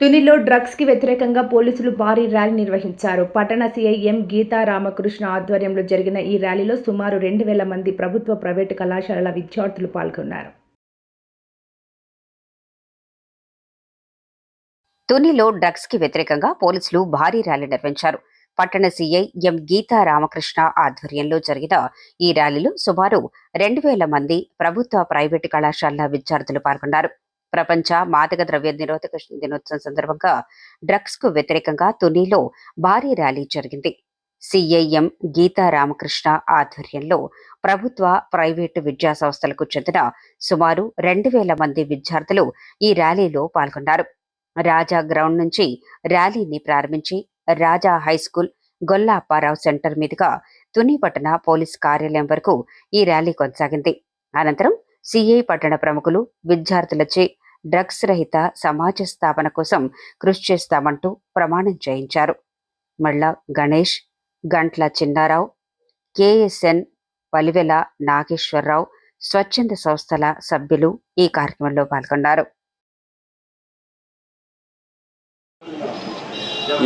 తునిలో డ్రగ్స్కి వ్యతిరేకంగా పోలీసులు భారీ ర్యాలీ నిర్వహించారు. పట్టణ సీఐ ఎం గీతా రామకృష్ణ ఆధ్వర్యంలో జరిగిన ఈ ర్యాలీలో సుమారు రెండు వేల మంది ప్రభుత్వ ప్రైవేటు కళాశాలల విద్యార్థులు పాల్గొన్నారు. తునిలో డ్రగ్స్కి వ్యతిరేకంగా పోలీసులు భారీ ర్యాలీ నిర్వహించారు. పట్టణ సీఐ ఎం గీతా రామకృష్ణ ఆధ్వర్యంలో జరిగిన ఈ ర్యాలీలో సుమారు రెండు వేల మంది ప్రభుత్వ ప్రైవేటు కళాశాలల విద్యార్థులు పాల్గొన్నారు. ప్రపంచ మాదక ద్రవ్య నిరోధక దినోత్సవం సందర్భంగా డ్రగ్స్కు వ్యతిరేకంగా తునిలో భారీ ర్యాలీ జరిగింది. సిఐఎం గీతా రామకృష్ణ ఆధ్వర్యంలో ప్రభుత్వ ప్రైవేటు విద్యా సంస్థలకు చెందిన సుమారు రెండు వేల మంది విద్యార్థులు ఈ ర్యాలీలో పాల్గొన్నారు. రాజా గ్రౌండ్ నుంచి ర్యాలీని ప్రారంభించి రాజా హైస్కూల్ గొల్లాపారావు సెంటర్ మీదుగా తుని పట్టణ పోలీస్ కార్యాలయం వరకు ఈ ర్యాలీ కొనసాగింది. అనంతరం సిఐ పట్టణ ప్రముఖులు విద్యార్థులచే డ్రగ్స్ రహిత సమాజ స్థాపన కోసం కృషి చేస్తామంటూ ప్రమాణం చేయించారు. మళ్ళా గణేష్ గంట్ల చిన్నారావు కేఎస్ఎన్ పలివెల నాగేశ్వరరావు స్వచ్ఛంద సంస్థల సభ్యులు ఈ కార్యక్రమంలో పాల్గొన్నారు.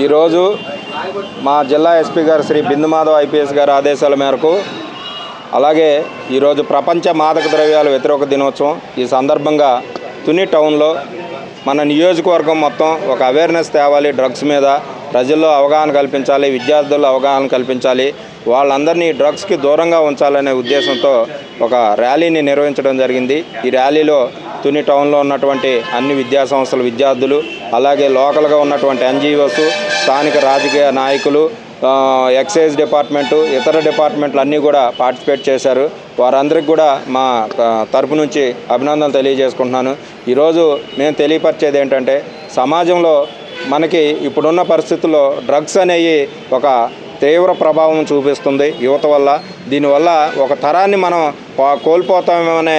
ఈరోజు మా జిల్లా ఎస్పీ గారు శ్రీ బిందుమాధవ్ ఐపీఎస్ గారి ఆదేశాల మేరకు అలాగే ఈరోజు ప్రపంచ మాదక ద్రవ్యాల వ్యతిరేక దినోత్సవం. ఈ సందర్భంగా తుని టౌన్లో మన నియోజకవర్గం మొత్తం ఒక అవేర్నెస్ తేవాలి. డ్రగ్స్ మీద ప్రజల్లో అవగాహన కల్పించాలి విద్యార్థుల్లో అవగాహన కల్పించాలి. వాళ్ళందరినీ డ్రగ్స్కి దూరంగా ఉంచాలనే ఉద్దేశంతో ఒక ర్యాలీని నిర్వహించడం జరిగింది. ఈ ర్యాలీలో తుని టౌన్లో ఉన్నటువంటి అన్ని విద్యాసంస్థల విద్యార్థులు అలాగే లోకల్గా ఉన్నటువంటి ఎన్జిఓస్ స్థానిక రాజకీయ నాయకులు ఎక్సైజ్ డిపార్ట్మెంటు ఇతర డిపార్ట్మెంట్లు అన్నీ కూడా పార్టిసిపేట్ చేశారు. వారందరికీ కూడా మా తరపు నుంచి అభినందనలు తెలియజేసుకుంటున్నాను. ఈరోజు మేము తెలియపరిచేది ఏంటంటే సమాజంలో మనకి ఇప్పుడున్న పరిస్థితుల్లో డ్రగ్స్ అనేవి ఒక తీవ్ర ప్రభావం చూపిస్తుంది. యువత వల్ల దీనివల్ల ఒక తరాన్ని మనం కోల్పోతామనే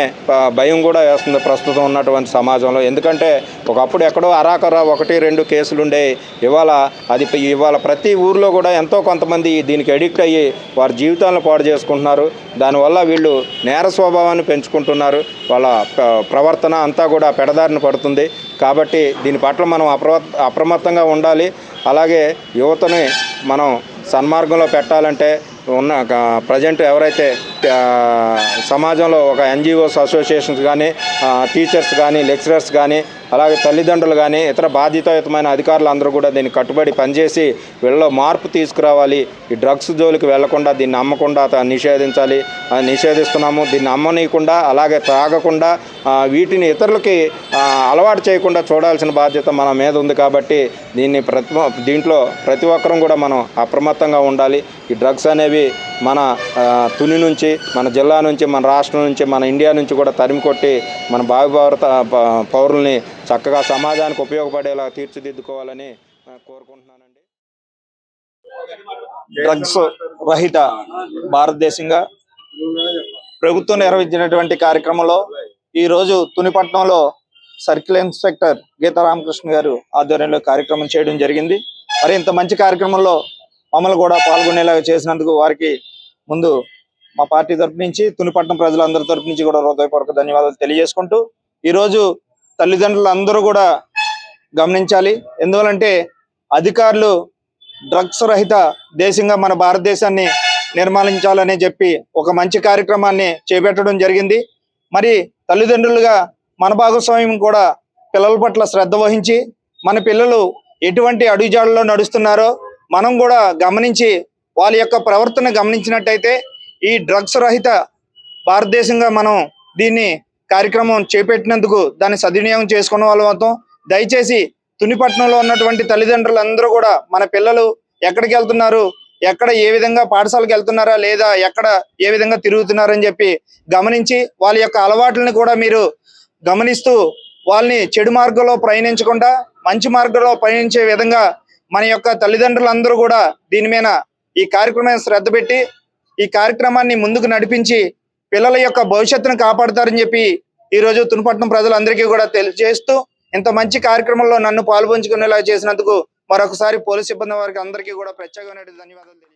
భయం కూడా వేస్తుంది ప్రస్తుతం ఉన్నటువంటి సమాజంలో. ఎందుకంటే ఒకప్పుడు ఎక్కడో అరాకర ఒకటి రెండు కేసులు ఉండే ఇవాళ అది ఇవాళ ప్రతి ఊర్లో కూడా ఎంతో కొంతమంది దీనికి అడిక్ట్ అయ్యి వారి జీవితాలను పాడు చేసుకుంటున్నారు. దానివల్ల వీళ్ళు నేర స్వభావాన్ని పెంచుకుంటున్నారు. వాళ్ళ ప్రవర్తన అంతా కూడా పెడదారిన పడుతుంది. కాబట్టి దీని పట్ల మనం అప్రమత్తంగా ఉండాలి. అలాగే యువతని మనం సన్మార్గంలో పెట్టాలంటే ఉన్న ప్రజెంట్ ఎవరైతే సమాజంలో ఒక ఎన్జిఓస్ అసోసియేషన్స్ కానీ టీచర్స్ కానీ లెక్చరర్స్ కానీ అలాగే తల్లిదండ్రులు కానీ ఇతర బాధ్యతాయుతమైన అధికారులు అందరూ కూడా దీన్ని కట్టుబడి పనిచేసి వీళ్ళలో మార్పు తీసుకురావాలి. ఈ డ్రగ్స్ జోలికి వెళ్ళకుండా దీన్ని అమ్మకుండా నిషేధించాలి. నిషేధిస్తున్నాము. దీన్ని అమ్మనీయకుండా అలాగే తాగకుండా వీటిని ఇతరులకి అలవాటు చేయకుండా చూడాల్సిన బాధ్యత మన మీద ఉంది కాబట్టి దీన్ని ప్రతి దీంట్లో ప్రతి ఒక్కరం కూడా మనం అప్రమత్తంగా ఉండాలి. ఈ డ్రగ్స్ అనేవి మన తుని నుంచి మన జిల్లా నుంచి మన రాష్ట్రం నుంచి మన ఇండియా నుంచి కూడా తరిమి కొట్టి మన భావి భారత ప- పౌరుల్ని చక్కగా సమాజానికి ఉపయోగపడేలా తీర్చిదిద్దుకోవాలని కోరుకుంటున్నానండి. డ్రగ్స్ రహిత భారతదేశంగా ప్రభుత్వం నిర్వహించినటువంటి కార్యక్రమంలో ఈరోజు తునిపట్నంలో సర్కిల్ ఇన్స్పెక్టర్ గీతా రామకృష్ణ గారు ఆధ్వర్యంలో కార్యక్రమం చేయడం జరిగింది. మరి ఇంత మంచి కార్యక్రమంలో మమ్మల్ని కూడా పాల్గొనేలాగా చేసినందుకు వారికి ముందు మా పార్టీ తరపు నుంచి తునిపట్నం ప్రజలందరి తరపు నుంచి కూడా హృదయపూర్వక ధన్యవాదాలు తెలియజేసుకుంటూ ఈరోజు తల్లిదండ్రులు అందరూ కూడా గమనించాలి. ఎందువలంటే అధికారులు డ్రగ్స్ రహిత దేశంగా మన భారతదేశాన్ని నిర్మాణించాలని చెప్పి ఒక మంచి కార్యక్రమాన్ని చేపట్టడం జరిగింది. మరి తల్లిదండ్రులుగా మన భాగస్వామ్యం కూడా పిల్లల పట్ల శ్రద్ధ వహించి మన పిల్లలు ఎటువంటి అడుగుజాడల్లో నడుస్తున్నారో మనం కూడా గమనించి వాళ్ళ యొక్క ప్రవర్తన గమనించినట్టయితే ఈ డ్రగ్స్ రహిత భారతదేశంగా మనం దీన్ని కార్యక్రమం చేపట్టినందుకు దాన్ని సద్వినియోగం చేసుకున్న వాళ్ళ మొత్తం దయచేసి తునిపట్నంలో ఉన్నటువంటి తల్లిదండ్రులందరూ కూడా మన పిల్లలు ఎక్కడికి వెళ్తున్నారు? ఎక్కడ ఏ విధంగా పాఠశాలకు వెళ్తున్నారా లేదా ఎక్కడ ఏ విధంగా తిరుగుతున్నారని చెప్పి గమనించి వాళ్ళ యొక్క అలవాట్లను కూడా మీరు గమనిస్తూ వాళ్ళని చెడు మార్గంలో ప్రయాణించకుండా మంచి మార్గంలో పయనించే విధంగా మన యొక్క తల్లిదండ్రులందరూ కూడా దీని మీద ఈ కార్యక్రమాన్ని శ్రద్ధ పెట్టి ఈ కార్యక్రమాన్ని ముందుకు నడిపించి పిల్లల యొక్క భవిష్యత్తును కాపాడతారని చెప్పి ఈ రోజు తునిపట్నం ప్రజలందరికీ కూడా తెలియజేస్తూ ఇంత మంచి కార్యక్రమంలో నన్ను పాల్పంచుకునేలా చేసినందుకు మరొకసారి పోలీస్ సిబ్బంది వారికి అందరికీ కూడా ప్రత్యేకమైన ధన్యవాదాలు